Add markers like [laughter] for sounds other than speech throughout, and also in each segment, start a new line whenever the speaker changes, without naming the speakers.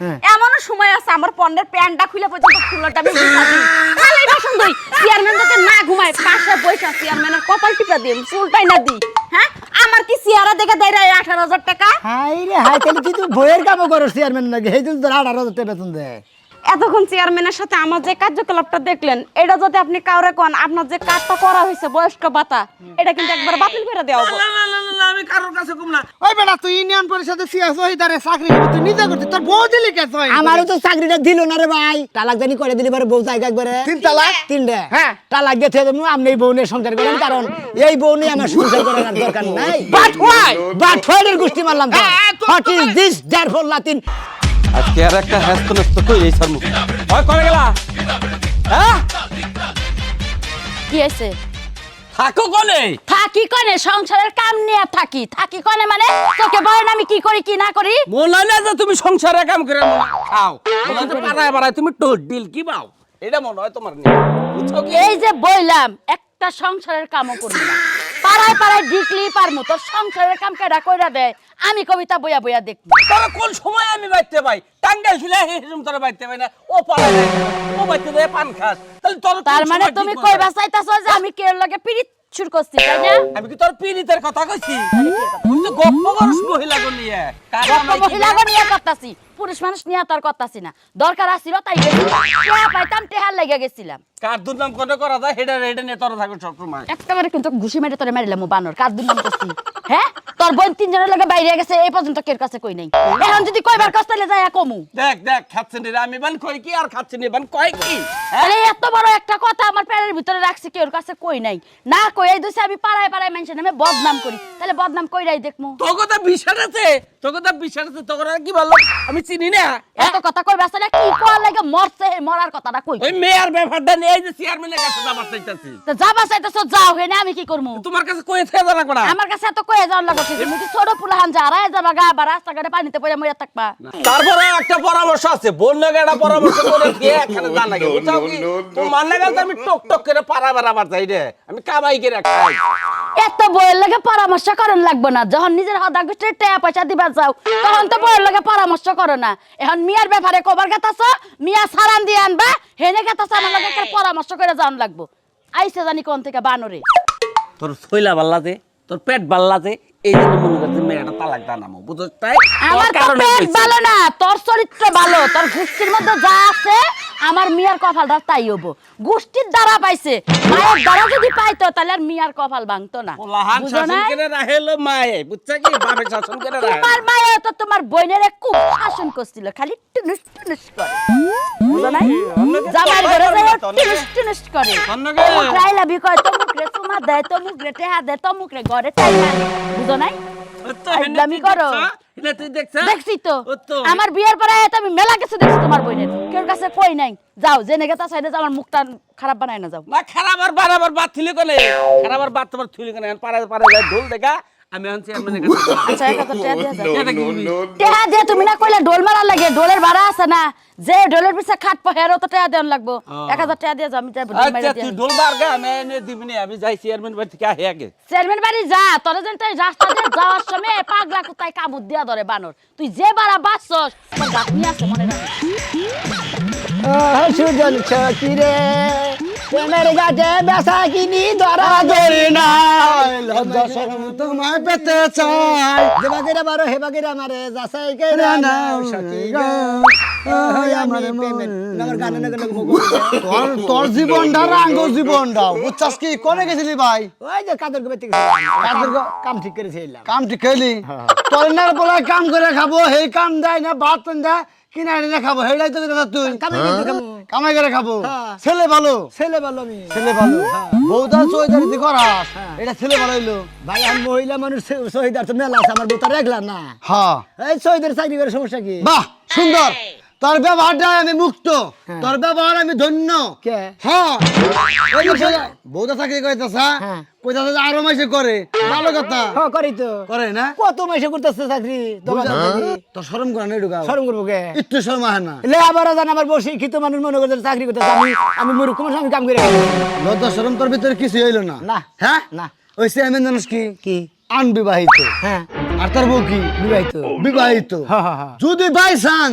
হ্যাঁ।
এমনও সময় আছে আমার পণ্যের প্যান্টটা খুলে পর্যন্ত খুলাটা আমি দিই। খালি বাসন দই। চেয়ারম্যান যাতে না ঘুমায় পাশে বসে চেয়ারম্যানের কপাল টিপা দিই চুলটাই না দিই। হ্যাঁ? আমার কি চেয়ারা দেখে দেয় রে আঠারো হাজার টাকা?
হাই রে হাই তাহলে কি তুই বইয়ের কামও করো চেয়ারম্যান নাকি? সেই জন্য তোর আঠারো হাজার টাকা বেতন দেয়
এতক্ষণ চেয়ারম্যানের সাথে আমার যে কার্যকলাপটা দেখলেন এটা যদি আপনি কাউরে কোন আপনার যে কাজটা করা হয়েছে বয়স্ক ভাতা এটা কিন্তু একবার বাতিল করে দেওয়া হবে।
না না না না, না আমি কারোর কাছে কম না।
ওই বেটা তুই ইউনিয়ন পরিষদে সিএস ওহিদারে চাকরি তুই নিজে করছিস তোর বউ দিলি কে
আমারও তো চাকরিটা দিল না রে ভাই। তালাক জানি করে দিলি পরে বউ জায়গা একবারে?
তিন তালাক?
তিনটে।
হ্যাঁ।
তালাক গেছে আপনি এই বউ নিয়ে সংসার করেন কারণ এই বউ নিয়ে আমার সংসার করার দরকার নাই।
But why?
বাট গোষ্ঠী মারলাম
হ্যাঁ, তো-
হোয়াট ইজ দিস দেয়ারফর লাতিন?
আজকে আর একটা হ্যাস্ত ন্যস্ত কই এই সার মুখ হয় করে গেলা? হ্যাঁ?
কি আছে
থাকো কোনে।
থাকি কনে? সংসারের কাম নিয়ে থাকি। থাকি কনে মানে? তোকে বলেন আমি কি করি কি না করি?
মনে হয় না যে তুমি সংসারে কাম করে খাও। হয় পাড়ায় পাড়ায় তুমি টোট ডিল কি পাও এটা মনে হয় তোমার নিয়ে বুঝছ কি?
এই যে বললাম একটা সংসারের কামও করবি না। পাড়ায় পাড়ায় ডিকলি পারমু তোর সংসারের কাম কেডা কইরা দেয়? আমি কবিতা বইয়া বইয়া দেখব।
তোরা কোন সময় আমি বাইতে পাই? টাঙ্গাই শুলে হেসুম তোরা বাইতে পাই না। ও নাই, ও বাইতে দে পান খাস। তাহলে তোর
তার মানে তুমি? কইবা চাইতাছ যে আমি কে লগে পিরিত শুরু করছি তাই না?
আমি কি তোর পীড়িতের কথা কইছি? তুই তো গপ্প করছ মহিলা গনিয়া কারণ
মহিলা গনিয়া করতাছি। পুরুষ মানুষ নিয়ে তার করতাছি না। দরকার আসছিল তাই পাইতাম টেহার লেগে গেছিলাম।
কার দুর্নাম করে করা যায় হেডা হেডা নিয়ে তোরা থাকো সব সময়
একেবারে কিন্তু ঘুষি মেরে তোরে মারিলাম বানর কার দুর্নাম করছি? হ্যাঁ? তোর বোন তিনজনের লগে বাইরে গেছে এই পর্যন্ত কের কাছে কই নাই? এখন যদি তাহলে যায় কমু।
দেখ দেখ খাচ্ছে নি আমি বান কই কি আর খাচ্ছে নি বান কয় কি? হ্যাঁ?
তাহলে এত বড় একটা কথা আমার প্যারের ভিতরে রাখছি কেউ কাছে কই নাই। না কই এই আমি পাড়ায় পাড়ায় মানুষের নামে বদনাম করি। তাহলে বদনাম কইরাই দেখমু।
কথা বিশ্বাস আছে কথা বিশ্বাস আছে তোর আর কি ভালো আমি চিনি না?
এত কথা কই বাসা কি কোয়া লাগে? মরছে মরার কথাটা কই?
ওই মেয়ার ব্যাপারটা নিয়ে এই যে চেয়ারম্যানের কাছে যাবার চাইতাছি।
তো যাবা চাইতেছ যাও হে না আমি কি করমু?
তোমার কাছে কই থেকে জানা করা
আমার কাছে এত কয়ে যাওয়ার লাগছে তুমি কি ছোট পুলাহান যা রায় যাবা গা বা রাস্তাঘাটে পানিতে পড়ে মরে থাকবা?
তারপরে একটা পরামর্শ আছে একটা পরামর্শ করে দিয়ে এখানে জান লাগে। বুঝছ কি? তোমার লাগে তো আমি টক টক করে বেড়াবার চাই রে। আমি কামাই করে খাই।
এত বইয়ের লাগে পরামর্শ করন লাগবে না। যখন নিজের হদা গোষ্ঠীর টাকা পয়সা দিবা যাও তখন তো বইয়ের লাগে পরামর্শ করো না। এখন মিয়ার ব্যাপারে কবার গেতাছ মিয়া সারান দিয়ে আনবা হেনে গেতাছ আমার লগে একটা পরামর্শ করে যাওয়ান লাগবো। আইসে জানি কোন থেকে বানরে।
তোর শৈলা বাল্লাতে তোর পেট বাল্লাতে এই জন্য মনে করছে মেয়েটা তালাক দানামো বুঝছ? তাই?
আমার তো পেট ভালো না তোর চরিত্র ভালো তোর ঘুষির মধ্যে যা আছে আমার মিয়ার কপালটা তাই হব। গোষ্ঠীর দ্বারা পাইছে। মায়ের দ্বারা যদি পাইতো তাহলে আর মিয়ার কপাল ভাঙতো না।
ওলাহান
বুঝো
শাসন
নাই?
করে রাহেলো মায়ে বুঝছ কি? বাপে শাসন করে রাহে
তোমার মায়ে তো তোমার বোনের খুব শাসন করছিল খালি টুনুস টুনুস করে। বুঝো নাই? ঘরে যায় টুনুস টুনুস করে।
অন্যকে?
ট্রাই লাভি কয় তমুক রে তোমার দেয় তমুক রে টেহা দেয় তমুক রে ঘরে টাই বুঝো নাই?
তো হেনে
করো।
দেখছ? হেনে তুই দেখছ?
দেখছি তো। আমার বিয়ের পরে তো আমি মেলা কিছু দেখছি তোমার বইনের কেউ কাছে কই নাই। যাও জেনে গেতা সাইডে আমার মুখটা খারাপ বানাই না যাও।
না খারাপ আর বারাবার বাদ থিলে কোনে? খারাপ আর বাদ তোমার থিলে কোনে? পারে পারে যায় ঢোল দেখা। আমি এখন চেয়ারম্যানের কাছে।
আচ্ছা এক হাজার টাকা [laughs] দিয়ে যাও
এটা কি বলবি?
টেহা দিয়ে তুমি না কইলে ডোল মারা লাগে ডোলের ভাড়া আছে না। যে ডোলের পিছে খাট পহেরও তো টেহা দেন লাগবো। এক হাজার টাকা দিয়ে যাও আমি যাব
আচ্ছা তুই
দিয়ে।
ঢোল গা আমি এনে দিবি আমি যাই চেয়ারম্যান বাড়ি থেকে আহি আগে।
চেয়ারম্যান বাড়ি যা তোর যেন তুই রাস্তা দিয়ে যাওয়ার সময় পাগলা কোথায় কামুদ দিয়া ধরে বানর। তুই যে বাড়া বাঁচছস তোর গাছনি আছে মনে রাখিস।
সুজন ছকিরে প্রেমের গাছে বেসা কিনি ধরা ধরি না।
লজ্জা শরম তোমায় পেতে চাই।
দেবাগেরা বারো হেবাগেরা মারে যাচাই করে না
তোর জীবনটা রাঙ্গ বুঝছাস কি? কোনে গেছিলি ভাই?
ওই যে কাদের গোবে
কাদের
কাম ঠিক করে
কাম ঠিক তোর নার বলে কাম করে খাব সেই কাম দেয় না ভাত দেয় কিনা এনে খাব হেডাই তো কথা তুই।
কামু।
কামাই করে খাব।
হ্যাঁ।
ছেলে ভালো।
ছেলে ভালো আমি।
ছেলে ভালো। বউদা চৈতারিতে করাস। এটা ছেলে ভালো হইল।
ভাই আমি মহিলা মানুষ শহীদার তো মেলা আছে আমার বুতা রেখলাম না।
হ্যাঁ।
এই শহীদের চাকরি করে সমস্যা কি?
বাহ সুন্দর। তোর ব্যবহারটা আমি মুক্ত। তোর ব্যবহার আমি ধন্য? হ্যাঁ। বউদা চাকরি কইতাছা
হ্যাঁ।
কইতাছে যে আরও মাসে করে। ভালো কথা।
হ্যাঁ করি তো।
করে না?
কত মাসে করতেছে চাকরি?
তোর শরম করে না ঢুকাও।
শরম করব কে?
একটু শরম আহে না।
লে আবার জান আমার বসে শিক্ষিত মানুষ মনে করতে চাকরি করতেছে আমি আমি মূর্খ মানুষ আমি কাম করে।
লজ্জা শরম তোর ভিতরে কিছু হইল না।
না।
হ্যাঁ?
না।
ওই চেয়ারম্যান জানিস কি?
কি?
আনবিবাহিত।
হ্যাঁ।
আর তোর বউ কি?
বিবাহিত।
বিবাহিত।
হ্যাঁ, হ্যাঁ, হ্যাঁ।
যদি বাই চান্স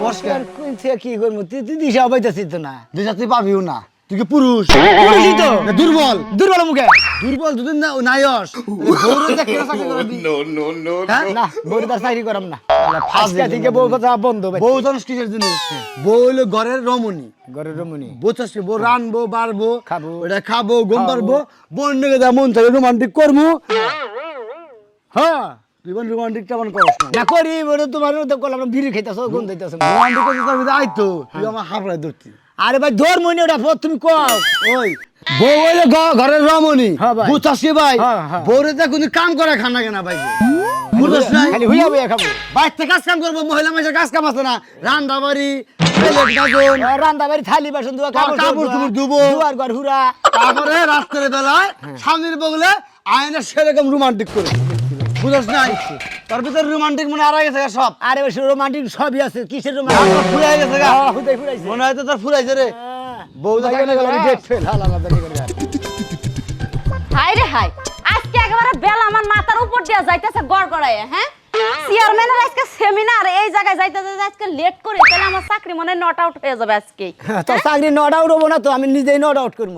আর কোন থেকে কি করব? তুই তুই দিশা পাইতেছিস তো না।
দিশা তুই পাবিও না। তুই কি পুরুষ?
পুরুষই তো।
দুর্বল।
দুর্বল মুখে।
দুর্বল দুদিন না নায়স দেখে [laughs] না চাকরি করবি। হ্যাঁ?
না বউরে তার চাকরি করাম না। আজকে থেকে বউ কথা বন্ধ ভাই।
বউ জানিস কিসের জিনিস। বউ হলো ঘরের রমণী।
ঘরের রমণী।
কি? বউ রানবো বাড়বো
খাব।
ওটা খাব ঘুম পারব বোন যা মন থাকে রোমান্টিক করব। হ্যাঁ। তুই বোন রোমান্টিকটা করস না
না করি বলে তোমার তো করলাম বিড়ি খাইতেছ গুণ দিতেছ
রোমান্টিক করতে তোর আইতো তুই আমার হাফড়ায় ধরতি।
আরে ভাই ধর মনে ওটা তুমি কও।
ওই। বউ হইলে ঘরের রমণী।
হ্যাঁ ভাই। হ্যাঁ, হ্যাঁ।
বউরে দেখ কোনো কাম করে খানা কেনা ভাই? বুঝছিস না
খালি হুইয়া হুইয়া খাব।
বাইরে কাজ কাম করব মহিলা মানুষের কাজ কাম আছে না। বাড়ি
বাড়ি থালি বাসন
কাপড় ধুবো।
দুয়ার ঘর হুরা
তারপরে রাত্রের বেলায় স্বামীর বগলে আয়না সেরকম রোমান্টিক করে। বুঝছ নাই? তার ভিতরে রোমান্টিক মনে হারা গেছে সব।
আরে বেশি রোমান্টিক সবই আছে কিসের রোমান্টিক
ফুরাই গেছে গা।
হুদাই ফুরাইছে।
মনে হয় তো তোর ফুরাইছে রে। বউ
বউ
দেখে
দেখে গেল ডেট ফেল হালা আলাদা
হাই রে হাই আজকে একেবারে বেল আমার মাথার উপর দিয়ে যাইতেছে গড় গড়াইয়া হ্যাঁ চেয়ারম্যানের আজকে সেমিনার এই জায়গায় যাইতে যাইতে আজকে লেট করে তাহলে আমার চাকরি মনে নট আউট হয়ে যাবে আজকে
তোর চাকরি নট আউট হব না তো আমি নিজেই নট আউট করব।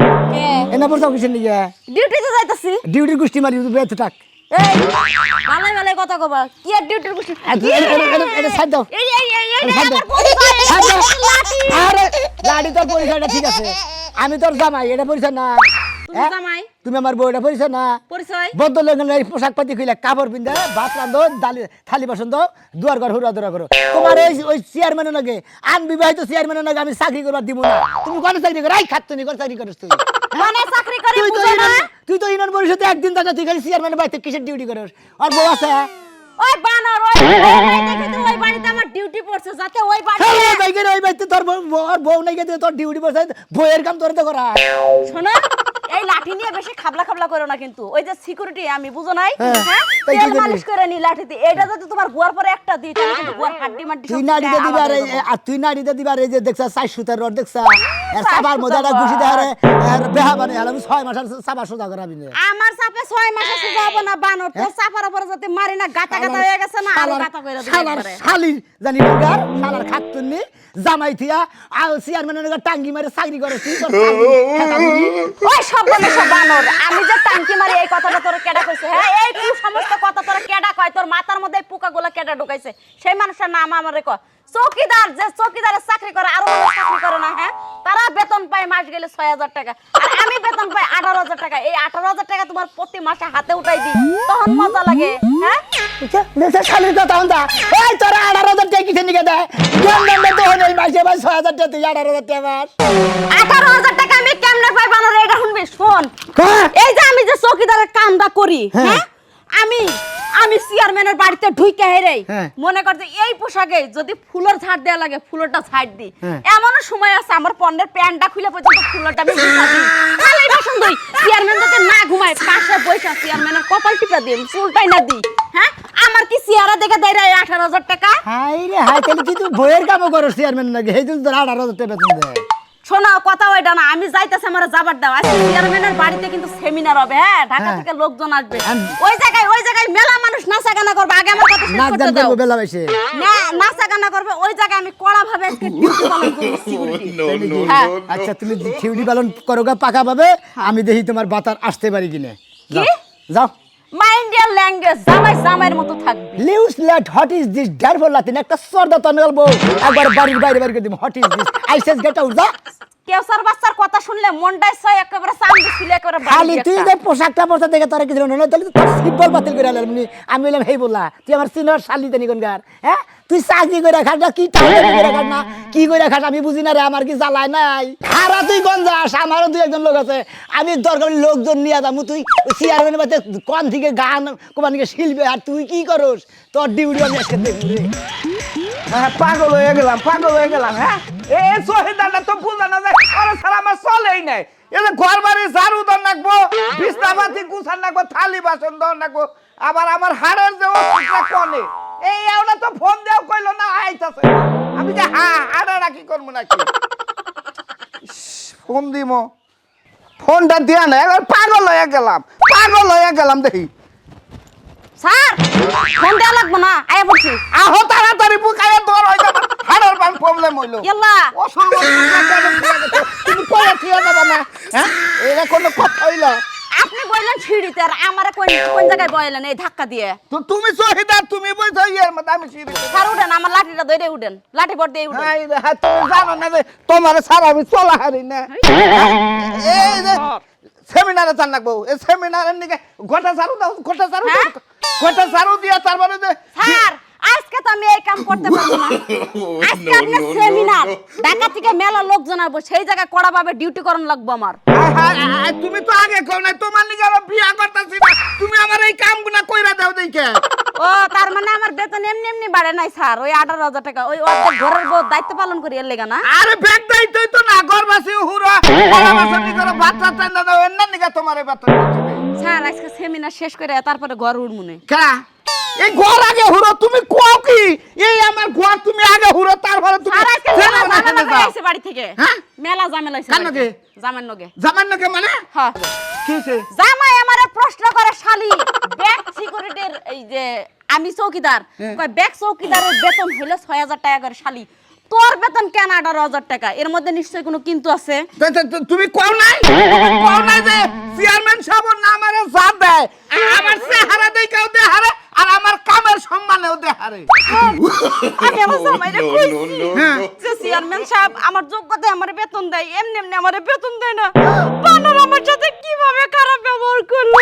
এনা সব কিছু নিয়ে?
ডিউটিতে যাইতেছি।
ডিউটির গোষ্ঠী মারি বেঁচে থাক।
এই কথা কবা। কি আর ডিউটির
এটা ছাড় দাও। আরে গাড়ি তোর পরিচয়টা ঠিক আছে। আমি তোর জামাই এটা পরিচয় না?
জামাই?
তুমি আমার বউটা পরিচয় না?
পরিচয়?
বদল পোশাক পাতি খুলে কাপড় পিন্ধে ভাত রান্ধো ডালি থালি বাসন দাও দুয়ার ঘর হুরা দুরা করো। তোমার এই ওই চেয়ারম্যানের নাকি আনবিবাহিত চেয়ারম্যানের নাকি আমি চাকরি করবার দিব না। তুমি কোন চাকরি করো? এই খাত তুমি কোন চাকরি করিস তুই
মানে চাকরি করে না?
তুই তো ইউনিয়ন পরিষদে একদিন দাদা তুই খালি চেয়ারম্যানের বাড়িতে কিসের ডিউটি করিস? আর বউ আছে?
ওই বানর ওই ওই বাড়িতে ওই বাড়িতে আমার ডিউটি পড়ছে যাতে ওই
হ্যাঁ, ওই বাইকের ওই বাড়িতে তোর বউ- নাই গেছে তোর ডিউটি বসে বইয়ের কাম তোর তো করা
শোনো এই লাঠি নিয়ে বেশি খাবলা খাবলা করো না কিন্তু। ওই যে সিকিউরিটি আমি বুঝো নাই?
হ্যাঁ,
হ্যাঁ? তেল মালিশ করে নি লাঠিতে। এটা যদি তোমার গুয়ার পরে একটা দিই তাহলে কিন্তু গুয়ার হাড্ডি মাড্ডি
তুই নাড়িতে দিবার। আর তুই নাড়িতে দিবার এই যে দেখছা চার সুতার রড দেখছা এর
চার
সাবার মজাটা। ঘুষি দেহারে এর বেহা বানে হলাম ছয় মাসের সাবার সোজা করাবি না
আমার চাপে ছয় মাসে সোজা হব না বানর? তোর চাপার উপরে যদি মারি না গাতা গাতা হয়ে গেছে না
আরও
গাতা করে দিবি
শালার। শালির জানি বুগার শালার খাতুননি জামাই থিয়া আর চেয়ারম্যানের টাঙ্গি মারে চাকরি করে
ওই সব বলে সব বানর। আমি যে টাঙ্কি মারি এই কথাটা তোর কেডা কইছে হ্যাঁ? এই তুই সমস্ত কথা তোর কেডা কয়? তোর মাথার মধ্যে এই পোকাগুলো কেডা ঢুকাইছে? সেই মানুষের নাম আমারে কয়। চৌকিদার যে চৌকিদারের চাকরি করে আরও চাকরি করে না হ্যাঁ? তারা বেতন পায় মাস গেলে ছয় হাজার টাকা। আর আমি বেতন পাই আঠারো হাজার টাকা। এই আঠারো হাজার টাকা তোমার প্রতি মাসে হাতে উঠাই দিই। তখন মজা লাগে হ্যাঁ?
শালির কথা হন্দা এই তোর আঠারো হাজার টাকা কিসে নিকে দেয় জ্ঞান দান্ডা তো হলে মাসে মাস ছয় হাজার টাকা আঠারো হাজার টাকা মাস
আঠারো হাজার টাকা আমি কেমনে পাই বানর এটা শুনবি? শোন।
হ্যাঁ।
এই যে আমি যে চৌকিদারের কামটা করি হ্যাঁ? আমি আমি চেয়ারম্যানের বাড়িতে ঢুইকে হেরে
হ্যাঁ।
মনে করছে এই পোশাকে যদি ফুলের ঝাড় দেওয়া লাগে ফুলটা ছাড় দি।
হ্যাঁ।
এমন সময় আছে আমার পণ্যের প্যান্টটা খুলে পর্যন্ত ফুলটা আমি চেয়ারম্যান যাতে না ঘুমায় পাশে বৈশা চেয়ারম্যানের কপাল টিপা দিই চুলটাই না দিই। হ্যাঁ? আমার কি চেয়ারা দেখে দেয় রে আঠারো হাজার টাকা?
হাই রে হাই তাহলে কি তুই বইয়ের কামও করো চেয়ারম্যান নাকি? সেই জন্য তোর আঠারো হাজার টাকা বেতন দেয়।
শোনো কথা ওইটা না আমি যাইতেছি আমার যাবার দাও। আজকে চেয়ারম্যানের বাড়িতে কিন্তু সেমিনার হবে হ্যাঁ? ঢাকা
হ্যাঁ।
থেকে লোকজন আসবে। ওই জায়গায় ওই জায়গায় মেলা মানুষ নাচা গানা করবে আগে আমার কথা শেষ
নাচ
করতে
গান
দাও।
করব বেলা
না নাচা গানা করবে ওই জায়গায় আমি কড়া ভাবে আজকে [laughs] ডিউটি পালন করব সিকিউরিটি হ্যাঁ।
আচ্ছা তুমি থিউডি পালন করো গা পাকা পাবে আমি দেখি তোমার বাতার আসতে পারি কিনে। যাও
কি?
যাও।
মাইন্ড ইয়ার ল্যাঙ্গুয়েজ জামাই জামাইয়ের মতো থাকবে।
লিউস let what is this therefore Latin একটা সর্দা তনগল বউ একবার বাড়ির বাইরে বাইরে করে দিম what is this I says get out যা।
কেউসার বাচ্চার কথা শুনলে মনটাই সয় একেবারে চান্দি ছিল একেবারে
খালি তুই। যে পোশাকটা পরতে দেখে তোর কিছু না তাহলে তো সিম্পল বাতিল করে আলাম আমি বললাম হেই বললা তুই আমার সিনিয়র শালিতে দেনিগনগার হ্যাঁ? তুই চাকরি করে খাস না, কি টাউনে করে খাস না, কি করে খাস আমি বুঝি না রে, আমার কি জ্বালায় নাই? খারা তুই কোন যাস? আমারও দুই একজন লোক আছে। আমি দরকার লোকজন নিয়ে যাব, তুই চেয়ারম্যানের বাড়িতে কন থেকে গান কোমান থেকে শিল্পে, আর তুই কি করস? তোর ডিউটি আমি আজকে দেখব
হ্যাঁ পাগল হয়ে গেলাম, পাগল হয়ে গেলাম হ্যাঁ? এ তো বুঝা না যায়। ওরা সারা আমার চলেই নাই। এদের ঘর বাড়ি, ঝাড়ু দর নাকবো, বিছনাপাতি গুছান নাকবো, থালি বাসন দর নাকবো, আবার আমার হাড়ের যে অসুখটা কনে? এই ওটা তো ফোন দেও কইলো না আইতাছে। আমি যে হা হাড়ে রাখি করব নাকি? ফোন দিমো। ফোনটা দিয়া না এবার পাগল হয়ে গেলাম পাগল হয়ে গেলাম দেখি।
স্যার ফোন দেওয়া লাগবো না আয়া পড়ছি
আহো তাড়াতাড়ি বুকায় দর হয়ে যাবে হাড়ের বান প্রবলেম হইল।
ইয়াল্লা।
অসম্ভব তুমি কয়ে থিয়ে যাবে না হ্যাঁ? এটা কোনো কথা হইল।
সিঁড়িতে আর আমার কোন কোন জায়গায় বললেন এই ধাক্কা দিয়ে।
তো তুমি শহীদার তুমি বলছো ইয়ের মত আমি সিঁড়ি
স্যার উঠেন আমার লাঠিটা ধরে উঠেন। লাঠি পর দিয়ে উঠেন।
হ্যাঁ তুমি জানো না যে তোমার স্যার আমি চলা হারি না এই যে সেমিনারে চান লাগবো। এই সেমিনারের নিকে গোটা সারু দাও গোটা সারু
হ্যাঁ?
গোটা সারু দিয়া তারপরে যে
স্যার আজকে তো আমি এই কাম করতে পারব না। [laughs] আজকে আপনার সেমিনার ঢাকা থেকে মেলা লোকজন আসব সেই জায়গায় কড়া ভাবে ডিউটি করন লাগবো আমার।
তুমি তো আগে কও না তোমার নিকে আবার বিয়া করতেছি না। তুমি আমার এই কামগুলা কইরা দাও দেখে।
ও তার মানে আমার বেতন এমনি এমনি বাড়ে নাই স্যার। ওই আঠারো হাজার টাকা ওই অর্ধেক ঘরের বউ দায়িত্ব পালন করি এর লেগা না।
আরে ব্যাগ দাইতই তো না গরবাসী হুরা। গরবাসী করে বাচ্চা চান দাও এন্না নিকে তোমার বেতন
স্যার আজকে সেমিনার শেষ করে তারপরে ঘর উড়মুনে
কা? এই ঘর আগে হুরো তুমি কোও কি? এই আমার ঘর তুমি আগে হুরো তারপরে তুমি
স্যার আজকে মেলা ঝামেলা করে বাড়ি থেকে?
হ্যাঁ?
মেলা ঝামেলা হইছে
কার
বাড়িতে।
লগে?
জামাইর
জামান নাকি মানে?
হ্যাঁ জামাই আমারে প্রশ্ন করে শালি। ব্যাগ সিকিউরিটির এই যে আমি চৌকিদার। কয় ব্যাগ চৌকিদারের বেতন হইল ছয় হাজার টাকা করে শালি। তোর বেতন কেন আঠারো হাজার টাকা? এর মধ্যে নিশ্চয়ই কোনো কিন্তু আছে?
তুমি কও নাই? কও নাই যে চেয়ারম্যান সাহেব নাম আমারে যা দেয়। আমার চেহারা দেখাও দেহারে আর আমার কামের সম্মানেও দেহারে
আমি আমার জামাইরে কইছি যে চেয়ারম্যান সাহেব আমার যোগ্যতায় আমার বেতন দেয় এমনি এমনি আমার বেতন দেয় না। বানর আমার সাথে কীভাবে খারাপ ব্যবহার করল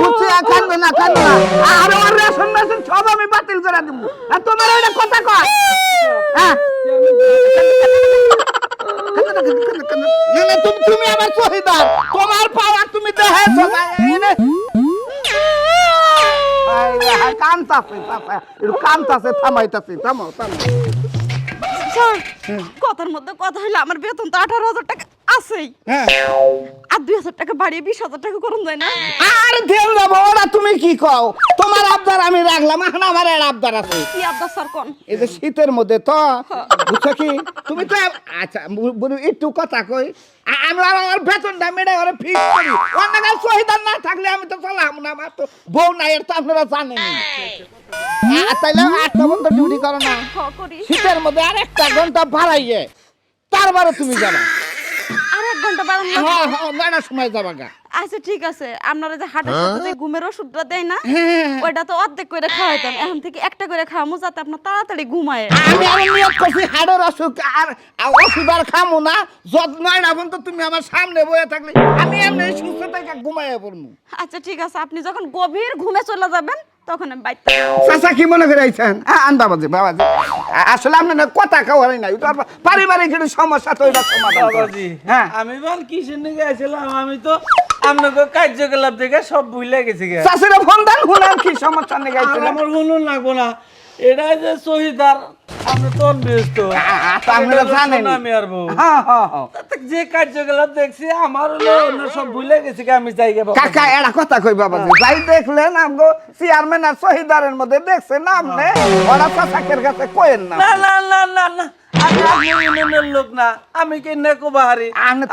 বুঝছি কান্দো না কান্দো না। আর ওর রেশন মেশন সব আমি বাতিল করে দিব। আর তোমার ওইটা কথা কয়? হ্যাঁ? কান্দো না, কান্দো, কান্দো, কান্দো। না, না, তুমি তুমি আমার শহীদার তোমার পাওয়ার তুমি দেখাইছো
কথার মধ্যে কথা হইল আমার বেতন তো আঠারো হাজার টাকা আছেই।
হ্যাঁ।
আর দুই হাজার টাকা বাড়িয়ে বিশ হাজার টাকা করুন যায় না?
আর দেল যাব ওরা তুমি কি কও? তোমার আবদার আমি রাখলাম এখন আমার এর আবদার আছে।
কি আব্বা স্যার কোন?
এই যে শীতের মধ্যে তো বুঝছ কি? তুমি তো আচ্ছা একটু কথা কই। আমার বেতনটা মেরে ওরা ফিক্স করি। অন্য কাজ না থাকলে আমি তো চলাম না আমার তো বউ নাই এর তো আপনারা জানেন তাইলে আটটা বন্ধ ডিউটি করো না।
করি।
শীতের মধ্যে আর একটা ঘণ্টা বাড়াইয়ে তারপরে তুমি যাবা।
আর এক ঘণ্টা বাড়ান না
হ্যাঁ হ্যাঁ বেড়ার সময় যাবা গা।
আচ্ছা ঠিক আছে। আপনারা যে হাটের সাথে যে ঘুমের ওষুধটা দেয় না ওইটা তো অর্ধেক করে খাওয়াইতাম। এখন থেকে একটা করে খাওয়ামু যাতে আপনার তাড়াতাড়ি ঘুমায়।
আমি আর নিয়ত করছি হাড়ের অসুখ আর আর ওষুধ আর খামো না। যত্ন না তো তুমি আমার সামনে বয়ে থাকলে আমি এমনি সুস্থ থেকে ঘুমাইয়া পড়মু।
আচ্ছা ঠিক আছে। আপনি যখন গভীর ঘুমে চলে যাবেন তখন আমি বাইতে
চাচা কি মনে করে আইছেন? আন্দা বাজে বাবাজি আসলে আপনার না কথা কওয়ারই নাই। তো পারিবারিক একটু সমস্যা তো এটা সমাধান
বাবাজি
হ্যাঁ।
আমি বল কিসের নিকে আসছিলাম আমি তো আপনাকে কার্যকলাপ থেকে সব ভুলে গেছি গে
চাষিরা ফোন দেন হুনার কি সমস্যা নিয়ে
আর আমার হুনুন লাগবো না। এটা যে শহীদার আপনি তো ব্যস্ত
আপনারা জানেন।
আমি আর বউ।
হ্যাঁ হ্যাঁ হ্যাঁ
যে কার্যকলাপ দেখছি আমার হলো সব ভুলে গেছি আমি যাই বাবা।
কাকা এরা কথা কই বাবাজি। যাই দেখলেন আমগো চেয়ারম্যান আর শহীদারের মধ্যে দেখছেন আপনি ওরা চাচাকের কাছে কইেন না
না না না না। আমি লোক না আমি কি নেকো বাহারি
আপনি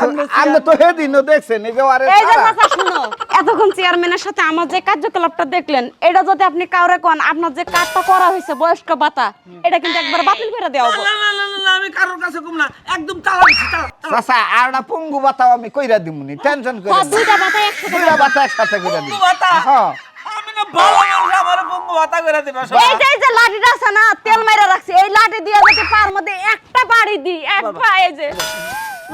তো আপনি দেখছেন এই যে ওরে
এই যে চাচা শুনো এতক্ষণ চেয়ারম্যানের সাথে আমার যে কার্যকলাপটা দেখলেন এটা যদি আপনি কাউরে কোন আপনার যে কাজটা করা হয়েছে বয়স্ক ভাতা এটা কিন্তু একবার বাতিল করে দেওয়া হবে।
না না না না, না আমি কারোর কাছে না একদম।
চাচা পঙ্গু বাতাও আমি কইরা দিমুনি টেনশন করে
দুইটা একসাথে
দুইটা বাতা একসাথে কইরা হ্যাঁ।
আমি না ভালো মানুষ আমার বঙ্গু ভাতা করে দিবা
এই যে এই যে লাঠিটা আছে না তেল মাইরা রাখছি। এই লাঠি দিয়ে যদি পার মধ্যে একটা বাড়ি দিই এক যে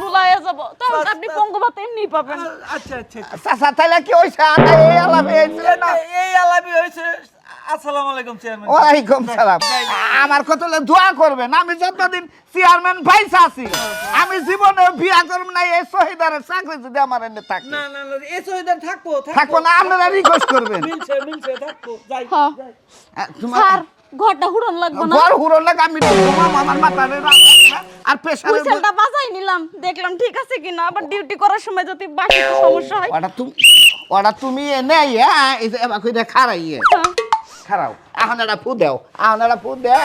লুলাইয়া যাব। তখন আপনি পঙ্গু ভাতা এমনি পাবেন।
আচ্ছা আচ্ছা আচ্ছা।
চাচা তাইলে কি হইছে এই আলাপে হইছে না
এই- এই আলাপি হয়েছে। আসসালামু আলাইকুম চেয়ারম্যান
ওয়ালাইকুম সালাম। আমার কত হলে দোয়া করবেন আমি যতদিন চেয়ারম্যান ভাইস আছি আমি জীবনে বিয়া করব না এই শহীদারের চাকরি যদি আমার এনে থাকে।
না না না এই সহিদার থাকব
থাকব। না আপনারা রিকোয়েস্ট করবেন।
মিলছে মিলছে থাকব যাই
হ্যাঁ।
যাই।
আহ, তোমার
স্যার
ঘরটা হুড়ন লাগবে না?
ঘর হুরো লাগ আমি তো আমার মাথারে রাগ আছে না। আর প্রেশারে
হুইসেলটা বাজাই নিলাম দেখলাম ঠিক আছে কিনা আবার ডিউটি করার সময় যদি বাকি সমস্যা হয়
ওটা তুমি ওটা তুমি এনে ইয়া এই যে এবার কইরা খারাই খারাও এখন একটা ফু দেও এখন একটা ফু দেও।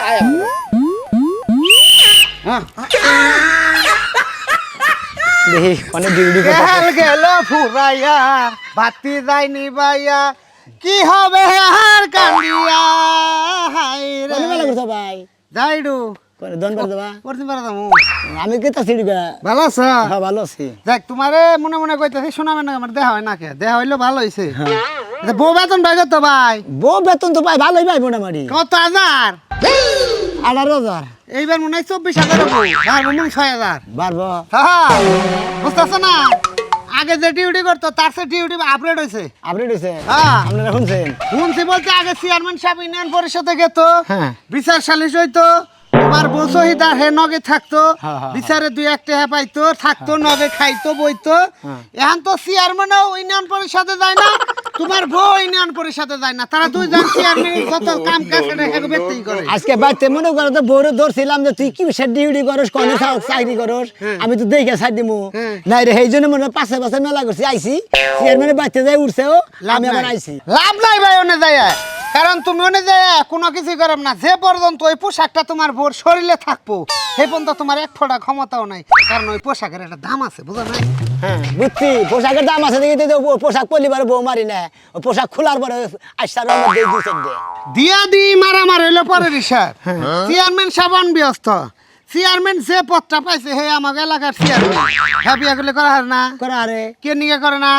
হ্যাঁ
গেল ফুরাইয়া যাই নিবাইয়া কি হবে আর কান্দিয়া? হাই রে।
ভাই।
যাইডু।
কোন দন পার দেবা।
করতে পারো দামু
আমি কে তাছি দিবা
ভালো আছো?
হ্যাঁ ভালো আছি।
দেখ তোমারে মনে মনে কইতেছি শোনাবে না আমার দেখা হয় না কে? দেখা হইল ভালো হইছে। আচ্ছা, বউ বেতন পাই তো ভাই?
বউ বেতন তো পাই ভালোই পাই মোটামুটি।
কত হাজার?
আঠারো হাজার।
এইবার মনে হয় চব্বিশ হাজার হব। মনে ছয় হাজার।
বাড়বো
হ্যাঁ বুঝতেছো না? আগে যে ডিউটি করতো তার সে ডিউটি আপগ্রেড হয়েছে
আপনি হয়েছে
হ্যাঁ।
আপনারা শুনছেন?
শুনছি বলতে আগে চেয়ারম্যান সাহেব ইউনিয়ন পরিষদে গেত।
হ্যাঁ।
বিচার সালিশ হইতো। তোমার বউ শহীদার হে নগে থাকতো
হ্যাঁ, হ্যাঁ,
বিচারে দুই একটা হে পাইতো থাকতো নগে খাইতো বইতো।
হ্যাঁ।
এখন তো চেয়ারম্যানও ইউনিয়ন পরিষদে যায় না। তোমার বউ ইউনিয়ন পরিষদে যায় না তারা দুইজন চেয়ারম্যান যত কাম কাজ সেটা হেগে ব্যক্তি করে।
আজকে বাড়িতে মনে করো তো বউরে ধরছিলাম যে তুই কি সে ডিউটি করস কনে চাকরি করস আমি তো দেখে ছাড় দিমু। নাই রে সেই জন্য মনে হয় পাশে পাশে মেলা করছি আইছি। চেয়ারম্যানের বাড়িতে যাই উঠছে ও আমি আবার। আইছি।
লাভ নাই ভাই ওনে যায় কারণ তুমি ওনে যায় কোনো কিছু করব না। যে পর্যন্ত ওই পোশাকটা তোমার ভোর শরীরে থাকব সে পর্যন্ত তোমার এক ফোঁটা ক্ষমতাও নাই। কারণ ওই পোশাকের একটা দাম আছে বুঝো না
হ্যাঁ বুঝছি। পোশাকের দাম আছে দেখি পোশাক পরলি পরে বউ মারি না পোশাক খোলার পরে আইসার রঙের দিয়ে দিছে দে
দিয়া দি মারামার হইল পরের ইশার চেয়ারম্যান সাবান ব্যস্ত। চেয়ারম্যান যে পদটা পাইছে হে আমাকে এলাকার চেয়ারম্যান। হ্যাঁ বিয়া করলে করা হয় না?
করে আরে।
কে নিয়ে করে না?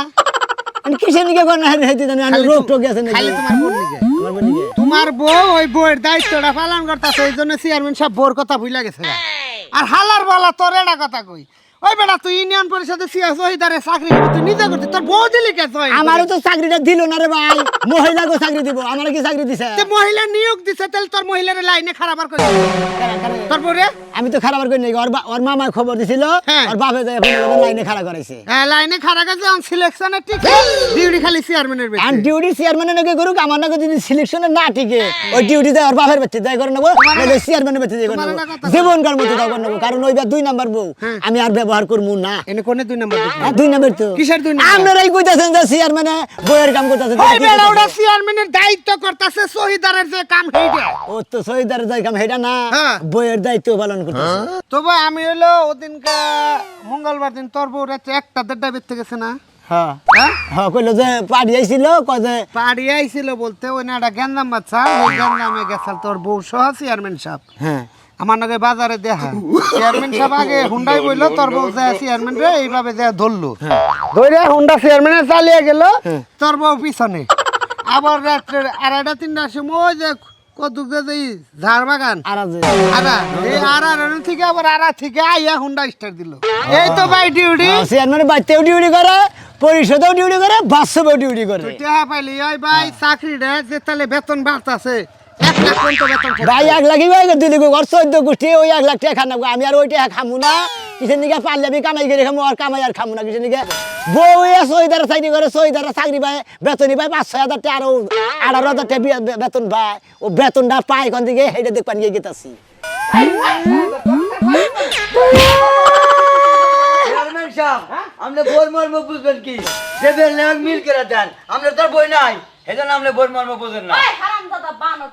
আমি কিসের নিকে করে না? হেঁটে জানি আমি রোগ টোক আছে
খালি তোমার বোন নিকে তোমার বউ ওই বউয়ের দায়িত্বটা পালন করতেছে এই জন্য চেয়ারম্যান বউর কথা ভুলে গেছে। আর হালার বলা তোর এটা কথা কই? ওই বেটা তুই ইউনিয়ন পরিষদে সিয়া জহিদারে চাকরি করবি তুই নিজে করতি তোর বউ দিলি কে জয়েন
আমারও তো চাকরিটা দিল না রে ভাই। মহিলাকে চাকরি দিব আমার কি চাকরি দিছে?
তে মহিলা নিয়োগ দিছে তাহলে তোর মহিলার লাইনে খারাপ আর করে তোর
আমি তো খারাপ করি নাকি ওর ওর মামা খবর দিছিল
হ্যাঁ।
ওর বাপে যায় ফোন লাইনে খাড়া করাইছে।
হ্যাঁ লাইনে সিলেকশনে ঠিক ডিউটি খালি চেয়ারম্যানের
আর
বেশি
ডিউটি চেয়ারম্যানে নাকি করুক আমার নাকি যদি সিলেকশনে না টিকে ওই ডিউটি দেয় ওর বাপের দেয় করে নেব। চেয়ারম্যানের দিয়ে করে নেব। নেব কারণ ওইবার দুই নাম্বার বউ। আমি আর ব্যবহার করব না।
এনে কোনে দুই নাম্বার
হ্যাঁ, দুই নাম্বার তো।
কিসের দুই নাম্বার?
আপনারাই কইতাছেন যে চেয়ারম্যানে বইয়ের কাম করতেছে।
ওই ওটা চেয়ারম্যানের দায়িত্ব করতেছে শহীদারের যে কাম সেইটা।
ও তো শহীদারের দায় কাম হেটা না
হ্যাঁ।
বইয়ের দায়িত্ব পালন করতেছে।
তবে আমি হলো ওদিনকা মঙ্গলবার দিন তোর বউ রাত্রে একটা দেড়টা বেরতে গেছে না?
হ্যাঁ।
হ্যাঁ?
হ্যাঁ কইলো যে পাড়ি আইছিল কয় যে
পাড়ি আইছিল বলতে ওই না একটা গ্যান্দাম বাচ্চা ওই গ্যান্দামে গেছাল তোর বউ সহ চেয়ারম্যান সাহেব।
হ্যাঁ।
আমার নাকি বাজারে দেখা চেয়ারম্যান সাহেব আগে হুন্ডাই বইলো তোর বউ যায় চেয়ারম্যান রে এইভাবে দেয়া ধরলো। ধরে হুন্ডা চেয়ারম্যানে চালিয়ে গেল তোর বউ পিছনে। আবার রাত্রে আড়াইটা তিনটার সময় যে কদুক যে ঝাড় বাগান
আর
এই আরা রান থেকে আবার আরা থেকে আইয়া হুন্ডা স্টার্ট দিল। এই তো ভাই ডিউটি
চেয়ারম্যানের বাড়িতেও ডিউটি করে পরিষদেও ডিউটি করে বাস্তবেও ডিউটি করে।
টেহা পাইলি ওই ভাই চাকরি রে যে তাহলে বেতন বাড়তাছে লাখ বেতন।
ভাই এক লাখই ভাই দিলি গো ঘর চোদ্দ গোষ্ঠী ওই এক লাখ টাকা খানা আমি আর ওই টাকা খামু না। কিসের নিকে পারলে আমি কামাই করে খামু আর কামাই আর খামু না কিসের নিকে বউ সহিদারা চাকরি করে সহিদারা চাকরি পায় বেতনই পায় পাঁচ ছয় হাজার টাকা আরও আঠারো হাজার টাকা বেতন পায়। ও বেতনটা পায় এখন থেকে সেইটা দেখবান গিয়ে গেতাছি।
চেয়ারম্যান সাহেব বই মর্ম বুঝবেন কি? দেবেন মিল করে দেন। আপনি তোর বই নাই। সেজন্য আপনি বই মর্ম বুঝেন না।
বানর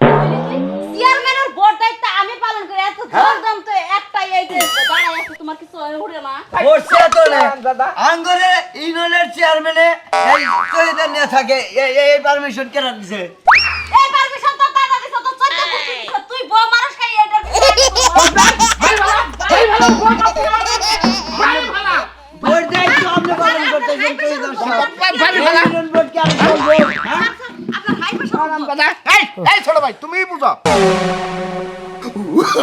চেয়ারম্যানের বোর্ড দায়িত্ব আমি পালন করি এত ধরদাম তো একটাই এই যে দাঁড়াই আছে তোমার কিছু উড়ে না
বসছে তো না আঙ্গরে ইউনিয়নের চেয়ারম্যানে এই শহীদের নিয়ে থাকে এই- এই পারমিশন কেন দিছে
এই পারমিশন তো দাদা দিছ তো চোদ্দ কোটি তুই বউ মানুষ খাই এটা
দেয় তো আপনি পালন করতেছেন প্রয়োজন সাহেব
বাড়ি ভাড়া।
ইউনিয়ন বোর্ড কি আমি বলব হ্যাঁ
আপনার হাই পাশে
দাদা এই এই ছোট ভাই তুমিই বুঝো।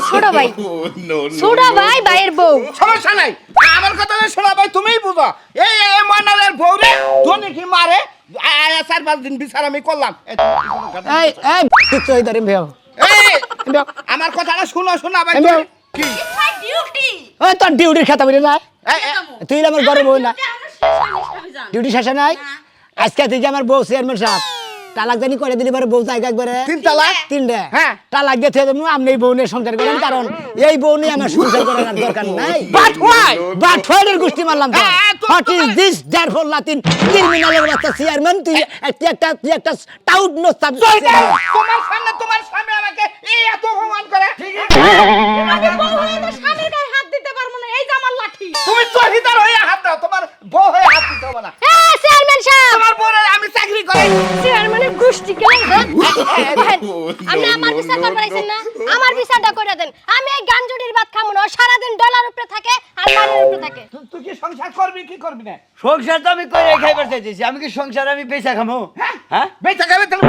ছোট ভাই। [laughs] ছোট ভাই ভাইয়ের বউ।
সমস্যা নাই। আমার কথা না শোনা ভাই তুমিই বুঝো। এই এই এই ময়নালের বউরে ধনী কি মারে? চার পাঁচ দিন বিচার আমি করলাম। এই
এই ভেও
আমার কথাটা শুনো শোনা ভাই কি
ডিউটি
ওই তোর ডিউটির খাতা বলি না। তুই আমার ঘরে বউ না। ডিউটি শেষে নাই? আজকে থেকে আমার বউ চেয়ারম্যান সাহেব। তালাক জানি করে দিলি পারে বউ জায়গা একবারে?
তিন তালাক?
তিনটে।
হ্যাঁ।
তালাক দিয়ে থেকে আপনি এই বউ নিয়ে সংসার করেন কারণ এই বউ নিয়ে আমার সংসার করার দরকার নাই।
But why?
বাট হোয়াইটের গোষ্ঠী মারলাম তো।
হ্যাঁ,
what is this there for Latin. ক্রিমিনালের বাচ্চা চেয়ারম্যান তুই একটা তুই একটা টাউট নোস্তাব
তোমার সামনে তোমার স্বামী আমাকে এই এত অপমান করে।
আমি [laughs] [laughs]
আপনি আমার বিচার করবার আইছেন না আমার বিচারটা করে দেন আমি এই গাঞ্জুটির ভাত খামু না ও সারাদিন ডলার উপরে থাকে আর গানের উপরে থাকে
তু- তুই কি সংসার করবি কি করবি না?
সংসার তো আমি করে খাইবার চাইতেছি আমি কি সংসার আমি বেচা খামো? হ্যাঁ
বেঁচে যাবে তাহলে?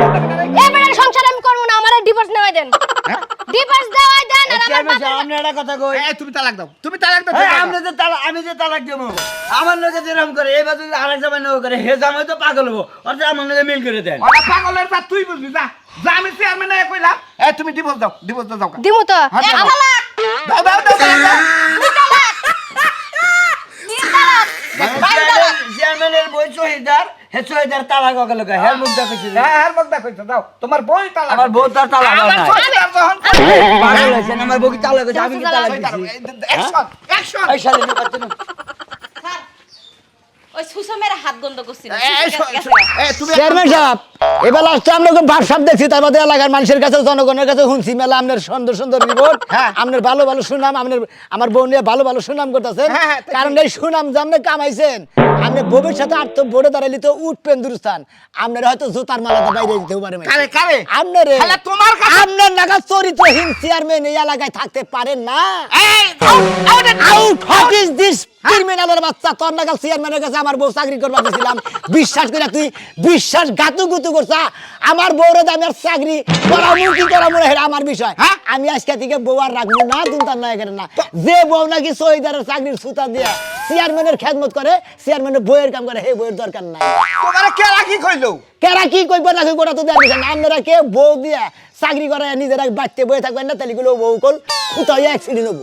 এবারে সংসার আমি করব না আমার ডিভোর্স নেওয়াই দেন। ডিভোর্স দেওয়াই দেন আর আমার
চেয়ারম্যান সাহেব,
বাপের-
আপনি একটা কথা কই।
এই, তুমি তালাক দাও। তুমি তালাক দাও
এই, আপনি যে তালাক আমি যে তালাক দেবো আমার লোকে যেরকম করে এবার যদি আরেক জামাই নেওয়া করে হে জামাই তো পাগল হব। অর্থাৎ আমার লোকে মিল করে দেন।
পাগলের তা তুই বুঝবি যা। যা আমি চেয়ারম্যান হয়ে কইলাম। এই তুমি ডিভোর্স দাও ডিভোর্স দাও দাও।
দিমু তো।
হ্যাঁ,
এক
দাও।
তালাক,
দাও দাও দাও দাও, দাও
দুই তালাক, তিন তালাক, পাঁচ তালাক।
চেয়ারম্যানের বই শহীদার হে শহীদার তালাক ওকে লোকে হের মুখ দেখেছি
হ্যাঁ হ্যাঁ বক দেখো দাও তোমার বই তালাক
আমার বউ তার তালাক
আমার
নাই।
যখন
পাগল হয়েছেন, আমার বউ কি তালাক আমি কি তালাক দিছি
অ্যাকশন অ্যাকশন
এই শালি নে পাচ্ছেন
স্যার, ওই হাত গন্ধ করছিল
চেয়ারম্যান সাহেব এবার লাস্টে আমরা ভাব সাপ দেখছি তার মধ্যে এলাকার মানুষের কাছে জনগণের কাছে শুনছি মেলা আপনার সুন্দর সুন্দর রিপোর্ট
হ্যাঁ।
আপনার ভালো ভালো সুনাম আপনার আমার বোন নিয়ে ভালো ভালো সুনাম করতেছেন।
হ্যাঁ, হ্যাঁ,
কারণ এই সুনাম যে আপনি কামাইছেন আপনি ভবিষ্যতে আর তো বোর্ডে দাঁড়াইলে তো উঠবেন দুরস্থান। আপনার হয়তো জুতার মালাটা বাইরে দিতেও পারে আপনারে
খালা তোমার
আপনার নাগা চরিত্রহীন চেয়ারম্যান এই এলাকায় থাকতে পারেন না।
আউট
আউট ইজ দিস ক্রিমিনালের বাচ্চা তোর নাগাল চেয়ারম্যানের কাছে আমার বউ চাকরি করবা দিয়েছিলাম বিশ্বাস করে তুই বিশ্বাস গাতু গুতু করছা আমার বউরে দামি আর চাকরি করামু কি করামু এটা আমার বিষয়।
হ্যাঁ?
আমি আজকে থেকে বউ আর রাখব না দুনতার না এখানে না। যে বউ নাকি শহীদারের চাকরির সুতা দিয়ে চেয়ারম্যানের খেদমত করে চেয়ারম্যানের বইয়ের কাম করে হে বইয়ের দরকার নাই।
তোমার কে রাখি কইলো?
কেরা কি কইব না কইব তো দেওয়ার বিষয় না। আপনারা কে বউ দিয়া চাকরি করে নিজেরা বাড়তে বয়ে থাকবেন না তাহলে গুলো বউ কল খুতাইয়া অ্যাক্সিডেন্ট হব?